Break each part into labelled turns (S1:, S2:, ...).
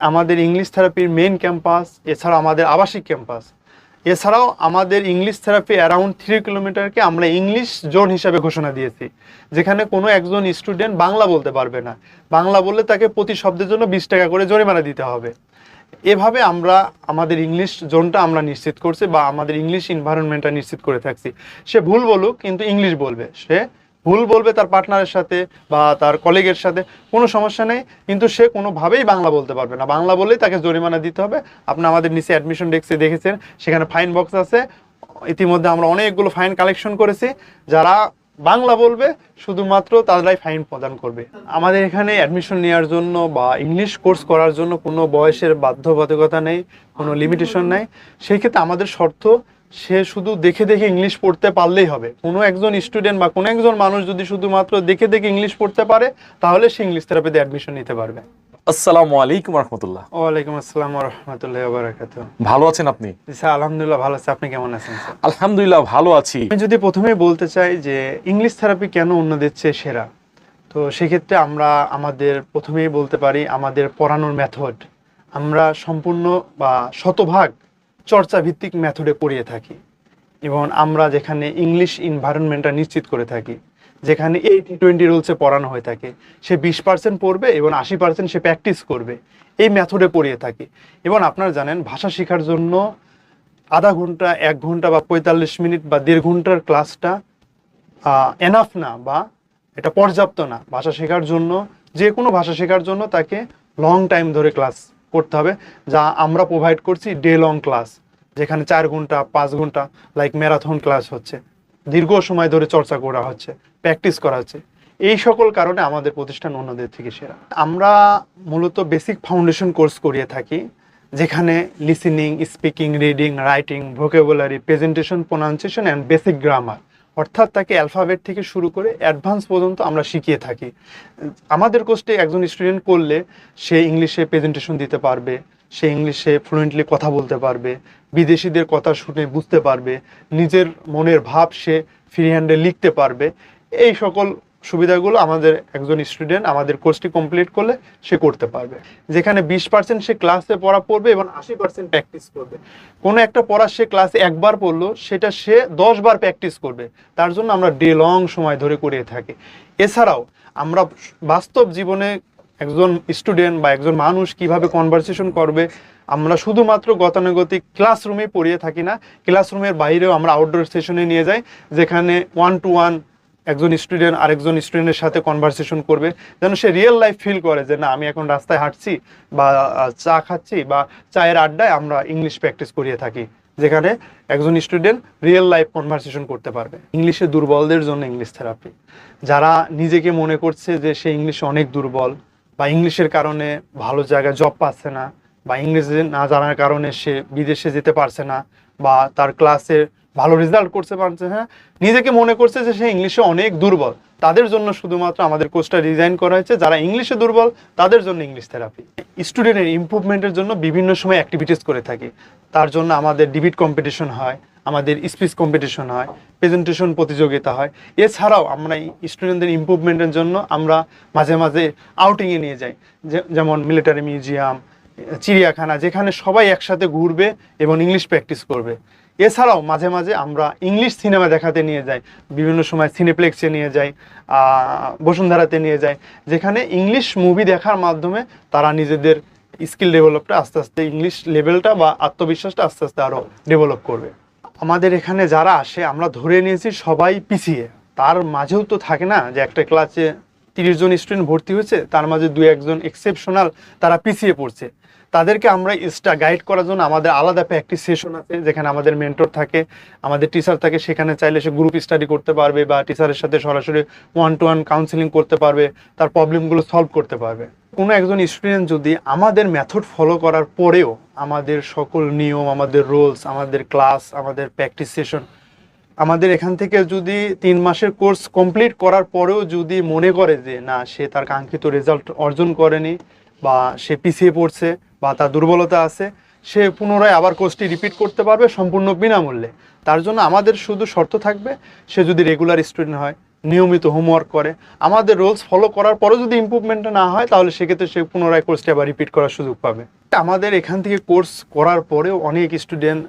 S1: আমাদের ইংলিশ থেরাপির main campus এছাড়াও আমাদের আবাসিক ক্যাম্পাস এছাড়াও আমাদের ইংলিশ থেরাপি অ্যারাউন্ড থ্রি কিলোমিটারকে আমরা ইংলিশ জোন হিসাবে ঘোষণা দিয়েছি। যেখানে কোনো একজন স্টুডেন্ট বাংলা বলতে পারবে না। বাংলা বললে তাকে প্রতি শব্দের জন্য বিশ টাকা করে জরিমানা দিতে হবে। এভাবে আমরা আমাদের ইংলিশ জোনটা আমরা নিশ্চিত করছি বা আমাদের ইংলিশ এনভায়রনমেন্টটা নিশ্চিত করে থাকছি। সে ভুল বলুক, কিন্তু ইংলিশ বলবে। সে ভুল বলবে তার পার্টনারের সাথে বা তার কলিগের সাথে, কোনো সমস্যা নেই। কিন্তু সে কোনোভাবেই বাংলা বলতে পারবে না। বাংলা বললেই তাকে জরিমানা দিতে হবে। আপনি আমাদের নিচে অ্যাডমিশন ডেস্কে দেখেছেন, সেখানে ফাইন বক্স আছে। ইতিমধ্যে আমরা অনেকগুলো ফাইন কালেকশন করেছি। যারা বাংলা বলবে, শুধুমাত্র তারাই ফাইন প্রদান করবে। আমাদের এখানে অ্যাডমিশন নেওয়ার জন্য বা ইংলিশ কোর্স করার জন্য কোনো বয়সের বাধ্যবাধকতা নেই, কোনো লিমিটেশন নেই। সেই ক্ষেত্রে আমাদের শর্ত সে শুধু দেখে দেখে ইংলিশ পড়তে পারলেই হবে। কোনো একজন স্টুডেন্ট বা কোনো একজন মানুষ যদি শুধুমাত্র দেখে দেখে ইংলিশ পড়তে পারে তাহলে সে ইংলিশ থেরাপিতে অ্যাডমিশন নিতে পারবে।
S2: আসসালামু আলাইকুম রহমতুল্লাহ।
S1: ওয়ালাইকুম আসসালাম রহমতুল্লাহ বারাকাত
S2: ভালো আছেন আপনি?
S1: স্যার আলহামদুলিল্লাহ ভালো আছে। আপনি কেমন আছেন
S2: আলহামদুলিল্লাহ ভালো আছি।
S1: আমি যদি প্রথমেই বলতে চাই যে ইংলিশ থেরাপি কেন অন্যদের চেয়ে সেরা? তো সেক্ষেত্রে আমরা আমাদের প্রথমেই বলতে পারি আমাদের পড়ানোর মেথড আমরা সম্পূর্ণ বা শতভাগ চর্চা ভিত্তিক মেথডে পড়িয়ে থাকি। এবং আমরা যেখানে ইংলিশ এনভায়রনমেন্টটা নিশ্চিত করে থাকি, যেখানে এই টি টোয়েন্টি রুলসে পড়ানো হয়ে থাকে, সে বিশ পার্সেন্ট পড়বে এবং আশি পার্সেন্ট সে প্র্যাকটিস করবে। এই মেথডে পড়িয়ে থাকি। এবং আপনারা জানেন, ভাষা শেখার জন্য আধা ঘণ্টা, এক ঘণ্টা বা পঁয়তাল্লিশ মিনিট বা দেড় ঘণ্টার ক্লাসটা এনাফ না বা এটা পর্যাপ্ত না। ভাষা শেখার জন্য যে কোনো ভাষা শেখার জন্য তাকে লং টাইম ধরে ক্লাস করতে হবে, যা আমরা প্রোভাইড করছি ডে লং ক্লাস যেখানে চার ঘণ্টা, পাঁচ ঘণ্টা লাইক ম্যারাথন ক্লাস হচ্ছে। দীর্ঘ সময় ধরে চর্চা করা হচ্ছে প্র্যাকটিস করা হচ্ছে। এই সকল কারণে আমাদের প্রতিষ্ঠান অন্যদের থেকে সেরা। আমরা মূলত বেসিক ফাউন্ডেশন কোর্স করিয়ে থাকি, যেখানে listening speaking reading writing vocabulary presentation pronunciation and basic grammar অর্থাৎ তাকে অ্যালফাবেট থেকে শুরু করে অ্যাডভান্স পর্যন্ত আমরা শিখিয়ে থাকি। আমাদের কোর্সে একজন স্টুডেন্ট করলে সে ইংলিশে প্রেজেন্টেশন দিতে পারবে, সে ইংলিশে ফ্লুয়েন্টলি কথা বলতে পারবে, বিদেশিদের কথা শুনে বুঝতে পারবে, নিজের মনের ভাব সে ফ্রি হ্যান্ডে লিখতে পারবে। এই সকল সুবিধাগুলো আমাদের একজন স্টুডেন্ট আমাদের কোর্সটি কমপ্লিট করলে সে করতে পারবে। যেখানে বিশ পার্সেন্ট সে ক্লাসে পড়া পড়বে এবং আশি পার্সেন্ট প্র্যাকটিস করবে। কোনো একটা পড়া সে ক্লাসে একবার পড়ল, সেটা সে দশ বার প্র্যাকটিস করবে। তার জন্য আমরা ডে লং সময় ধরে করিয়ে থাকি। এছাড়াও আমরা বাস্তব জীবনে একজন স্টুডেন্ট বা একজন মানুষ কীভাবে কনভারসেশন করবে, আমরা শুধুমাত্র গতানুগতিক ক্লাসরুমে পড়িয়ে থাকি না। ক্লাসরুমের বাইরেও আমরা আউটডোর সেশনে নিয়ে যাই, যেখানে ওয়ান টু ওয়ান একজন স্টুডেন্ট আরেকজন স্টুডেন্টের সাথে কনভারসেশন করবে, যেন সে রিয়েল লাইফ ফিল করে যে, না, আমি এখন রাস্তায় হাঁটছি বা চা খাচ্ছি বা চায়ের আড্ডায় আমরা ইংলিশ প্র্যাকটিস করিয়ে থাকি। যেখানে একজন স্টুডেন্ট রিয়েল লাইফ কনভারসেশন করতে পারবে। ইংলিশে দুর্বলদের জন্য ইংলিশ থেরাপি যারা নিজেকে মনে করছে যে, সে ইংলিশে অনেক দুর্বল বা ইংলিশের কারণে ভালো জায়গায় জব পাচ্ছে না বা ইংরেজি না জানার কারণে সে বিদেশে যেতে পারছে না বা তার ক্লাসে ভালো রেজাল্ট করতে পারছে হ্যাঁ নিজেকে মনে করছে যে সে ইংলিশে অনেক দুর্বল। তাদের জন্য শুধুমাত্র আমাদের কোর্সটা ডিজাইন করা হয়েছে। যারা ইংলিশে দুর্বল, তাদের জন্য ইংলিশ থেরাপি স্টুডেন্টের ইম্প্রুভমেন্টের জন্য বিভিন্ন সময় অ্যাক্টিভিটিস করে থাকি। তার জন্য আমাদের ডিবিট কম্পিটিশন হয়, আমাদের স্পিচ কম্পিটিশন হয় প্রেজেন্টেশন প্রতিযোগিতা হয়। এছাড়াও আমরা স্টুডেন্টদের ইমপ্রুভমেন্টের জন্য আমরা মাঝে মাঝে আউটিংয়ে নিয়ে যাই। যেমন মিলিটারি মিউজিয়াম চিড়িয়াখানা, যেখানে সবাই একসাথে ঘুরবে এবং ইংলিশ প্র্যাকটিস করবে। এছাড়াও মাঝে মাঝে আমরা ইংলিশ সিনেমা দেখাতে নিয়ে যাই, বিভিন্ন সময় সিনেপ্লেক্সে নিয়ে যাই বসুন্ধরাতে নিয়ে যাই, যেখানে ইংলিশ মুভি দেখার মাধ্যমে তারা নিজেদের স্কিল ডেভেলপটা আস্তে আস্তে ইংলিশ লেভেলটা বা আত্মবিশ্বাসটা আস্তে আস্তে আরও ডেভেলপ করবে। আমাদের এখানে যারা আসে, আমরা ধরে নিয়েছি সবাই পিছিয়ে তার মাঝেও তো থাকে না যে একটা ক্লাসে তিরিশ জন স্টুডেন্ট ভর্তি হয়েছে, তার মাঝে দু একজন এক্সেপশনাল তারা পিছিয়ে পড়ছে। তাদেরকে আমরা এক্সট্রা গাইড করার জন্য আমাদের আলাদা প্র্যাকটিস সেশন আছে, যেখানে আমাদের মেন্টর থাকে, আমাদের টিচার থাকে, সেখানে চাইলে সে গ্রুপ স্টাডি করতে পারবে বা টিচারের সাথে সরাসরি ওয়ান টু ওয়ান কাউন্সিলিং করতে পারবে, তার প্রবলেমগুলো সলভ করতে পারবে। কোনো একজন স্টুডেন্ট যদি আমাদের মেথড ফলো করার পরেও আমাদের সকল নিয়ম, আমাদের রোলস আমাদের ক্লাস আমাদের প্র্যাকটিস সেশন আমাদের এখান থেকে যদি তিন মাসের কোর্স কমপ্লিট করার পরেও যদি মনে করে যে, না, সে তার কাঙ্ক্ষিত রেজাল্ট অর্জন করেনি বা সে পিছিয়ে পড়ছে বা তার দুর্বলতা আছে, সে পুনরায় আবার কোর্সটি রিপিট করতে পারবে সম্পূর্ণ বিনামূল্যে। তার জন্য আমাদের শুধু শর্ত থাকবে, সে যদি রেগুলার স্টুডেন্ট হয়, নিয়মিত হোমওয়ার্ক করে, আমাদের রোলস ফলো করার পরেও যদি ইমপ্রুভমেন্ট না হয়, তাহলে সেক্ষেত্রে সে পুনরায় কোর্সটি আবার রিপিট করার সুযোগ পাবে। আমাদের এখান থেকে কোর্স করার পরেও অনেক স্টুডেন্ট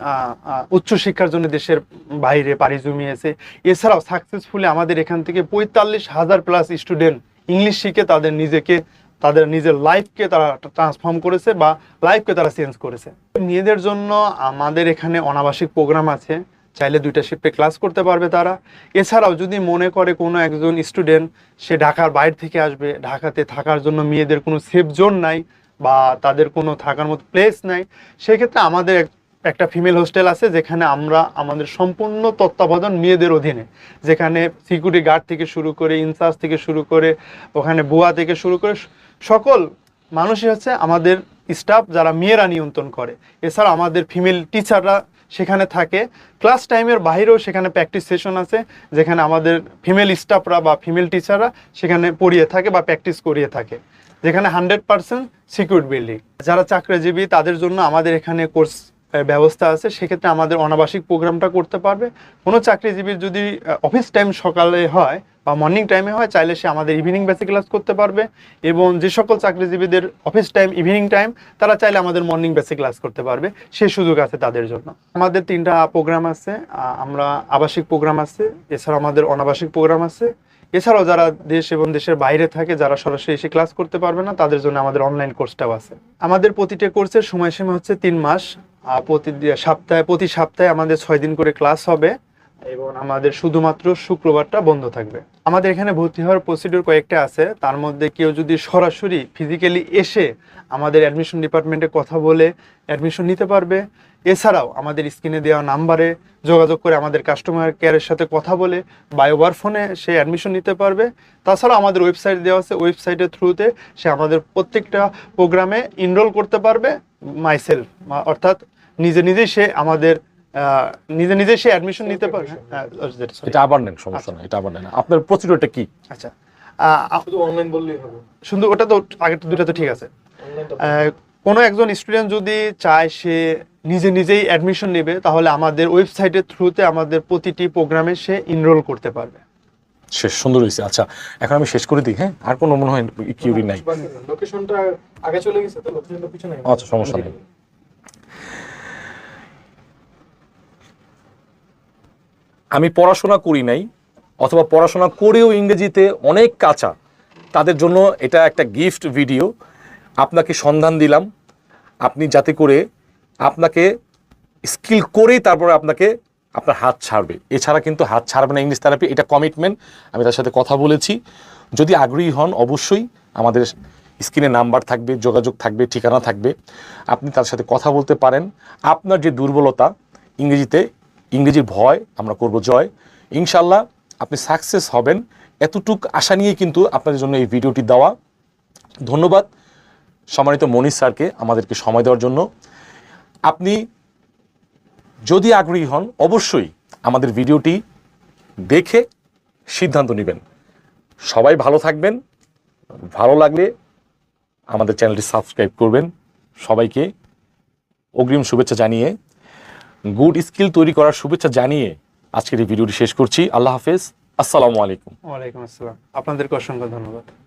S1: উচ্চশিক্ষার জন্য দেশের বাইরে পাড়ি জমিয়েছে। এছাড়াও সাকসেসফুলি আমাদের এখান থেকে পঁয়তাল্লিশ হাজার প্লাস স্টুডেন্ট ইংলিশ শিখে তাদের নিজেকে তাদের নিজের লাইফকে তারা ট্রান্সফর্ম করেছে বা লাইফকে তারা চেঞ্জ করেছে। মেয়েদের জন্য আমাদের এখানে অনাবাসিক প্রোগ্রাম আছে, চাইলে দুইটা শিফটে ক্লাস করতে পারবে তারা। এছাড়াও যদি মনে করে কোনো একজন স্টুডেন্ট সে ঢাকার বাইরে থেকে আসবে, ঢাকাতে থাকার জন্য মেয়েদের কোনো সেফ জোন নাই বা তাদের কোনো থাকার মতো প্লেস নাই, সেক্ষেত্রে আমাদের একটা ফিমেল হোস্টেল আছে যেখানে আমরা আমাদের সম্পূর্ণ তত্ত্বাবধান মেয়েদের অধীনে। যেখানে সিকিউরিটি গার্ড থেকে শুরু করে ইনচার্জ থেকে শুরু করে, ওখানে বুয়া থেকে শুরু করে সকল মানুষই হচ্ছে আমাদের স্টাফ যারা মেয়েরা নিয়ন্ত্রণ করে। এছাড়া আমাদের ফিমেল টিচাররা সেখানে থাকে। ক্লাস টাইমের বাইরেও সেখানে প্র্যাকটিস সেশন আছে, যেখানে আমাদের ফিমেল স্টাফরা বা ফিমেল টিচাররা সেখানে পড়িয়ে থাকে বা প্র্যাকটিস করিয়ে থাকে। যেখানে হান্ড্রেড পার্সেন্ট সিকিউর বিল্ডিং যারা চাকরিজীবী, তাদের জন্য আমাদের এখানে কোর্স ব্যবস্থা আছে, সেক্ষেত্রে আমাদের অনাবাসিক প্রোগ্রামটা করতে পারবে। কোনো চাকরিজীবীর যদি অফিস টাইম সকালে হয় বা মর্নিং টাইমে হয়, চাইলে সে আমাদের ইভিনিং বেসে ক্লাস করতে পারবে। এবং যে সকল চাকরিজীবীদের অফিস টাইম ইভিনিং টাইম তারা চাইলে আমাদের মর্নিং বেসে ক্লাস করতে পারবে। সে সুযোগ আছে তাদের জন্য। আমাদের তিনটা প্রোগ্রাম আছে আমরা আবাসিক প্রোগ্রাম আছে এছাড়া আমাদের অনাবাসিক প্রোগ্রাম আছে। এছাড়াও যারা দেশ এবং দেশের বাইরে থাকে, যারা সরাসরি এসে ক্লাস করতে পারবে না, তাদের জন্য আমাদের অনলাইন কোর্সটাও আছে। আমাদের প্রতিটা কোর্সের সময়সীমা হচ্ছে তিন মাস। প্রতি সপ্তাহে প্রতি সপ্তাহে আমাদের ছয় দিন করে ক্লাস হবে এবং আমাদের শুধুমাত্র শুক্রবারটা বন্ধ থাকবে। আমাদের এখানে ভর্তি হওয়ার প্রসিডিউর কয়েকটা আছে। তার মধ্যে কেউ যদি সরাসরি ফিজিক্যালি এসে আমাদের অ্যাডমিশন ডিপার্টমেন্টে কথা বলে অ্যাডমিশন নিতে পারবে। এছাড়াও আমাদের স্ক্রিনে দেওয়া নাম্বারে যোগাযোগ করে আমাদের কাস্টমার কেয়ারের সাথে কথা বলে বায়োবার ফোনে সে অ্যাডমিশন নিতে পারবে। তাছাড়া আমাদের ওয়েবসাইট দেওয়া আছে। ওয়েবসাইটের থ্রুতে সে আমাদের প্রত্যেকটা প্রোগ্রামে ইনরোল করতে পারবে মাইসেলফ অর্থাৎ নিজে নিজেই সে আমাদের নিজে নিজে সে অ্যাডমিশন নিতে পারবে। হ্যাঁ,
S2: এটা আবার নেন সমস্যা নেই এটা আবার নেন আপনার প্রসিডিউরটা কি?
S1: আচ্ছা
S3: শুধু অনলাইন বললেই হবে।
S1: শুধু ওটা তো আগের দুটা তো ঠিক আছে। কোনো একজন স্টুডেন্ট যদি চায় সে নিজে নিজেই অ্যাডমিশন নেবে তাহলে আমাদের ওয়েবসাইটের থ্রুতে আমাদের প্রতিটি প্রোগ্রামে সে ইনরোল করতে পারবে।
S2: শেষ সুন্দর হয়েছে। আচ্ছা এখন আমি শেষ করে দিই হ্যাঁ? আর কোনো মনে হয় কিউরি নাই?
S3: লোকেশনটা আগে চলে গেছে তো লোকেশনটা পিছনে।
S2: আচ্ছা সমস্যা নেই। আমি পড়াশোনা করি নাই, অথবা পড়াশোনা করেও ইংরেজিতে অনেক কাঁচা, তাদের জন্য এটা একটা গিফট ভিডিও। আপনাকে সন্ধান দিলাম, আপনি যাতে করে আপনাকে স্কিল করেই তারপরে আপনাকে আপনার হাত ছাড়বে। এছাড়া কিন্তু হাত ছাড়বে না ইংলিশ থেরাপি এটা কমিটমেন্ট আমি তার সাথে কথা বলেছি। যদি আগ্রহী হন, অবশ্যই আমাদের স্ক্রিনে নাম্বার থাকবে, যোগাযোগ থাকবে, ঠিকানা থাকবে। আপনি তার সাথে কথা বলতে পারেন। আপনার যে দুর্বলতা, ইংরেজিতে ইংরেজির ভয়, আমরা করব জয়। ইনশাল্লাহ আপনি সাকসেস হবেন। এতটুক আশা নিয়ে কিন্তু আপনাদের জন্য এই ভিডিওটি দেওয়া। ধন্যবাদ সম্মানিত মনীষ স্যারকে আমাদেরকে সময় দেওয়ার জন্য। আপনি যদি আগ্রহী হন, অবশ্যই আমাদের ভিডিওটি দেখে সিদ্ধান্ত নেবেন। সবাই ভালো থাকবেন। ভালো লাগলে আমাদের চ্যানেলটি সাবস্ক্রাইব করবেন। সবাইকে অগ্রিম শুভেচ্ছা জানিয়ে গুড স্কিল তৈরি করার শুভেচ্ছা জানিয়ে আজকের এই ভিডিওটি শেষ করছি। আল্লাহ হাফেজ। আসসালামু আলাইকুম।
S1: ওয়ালাইকুম আসসালাম। আপনাদেরকে অসংখ্য ধন্যবাদ।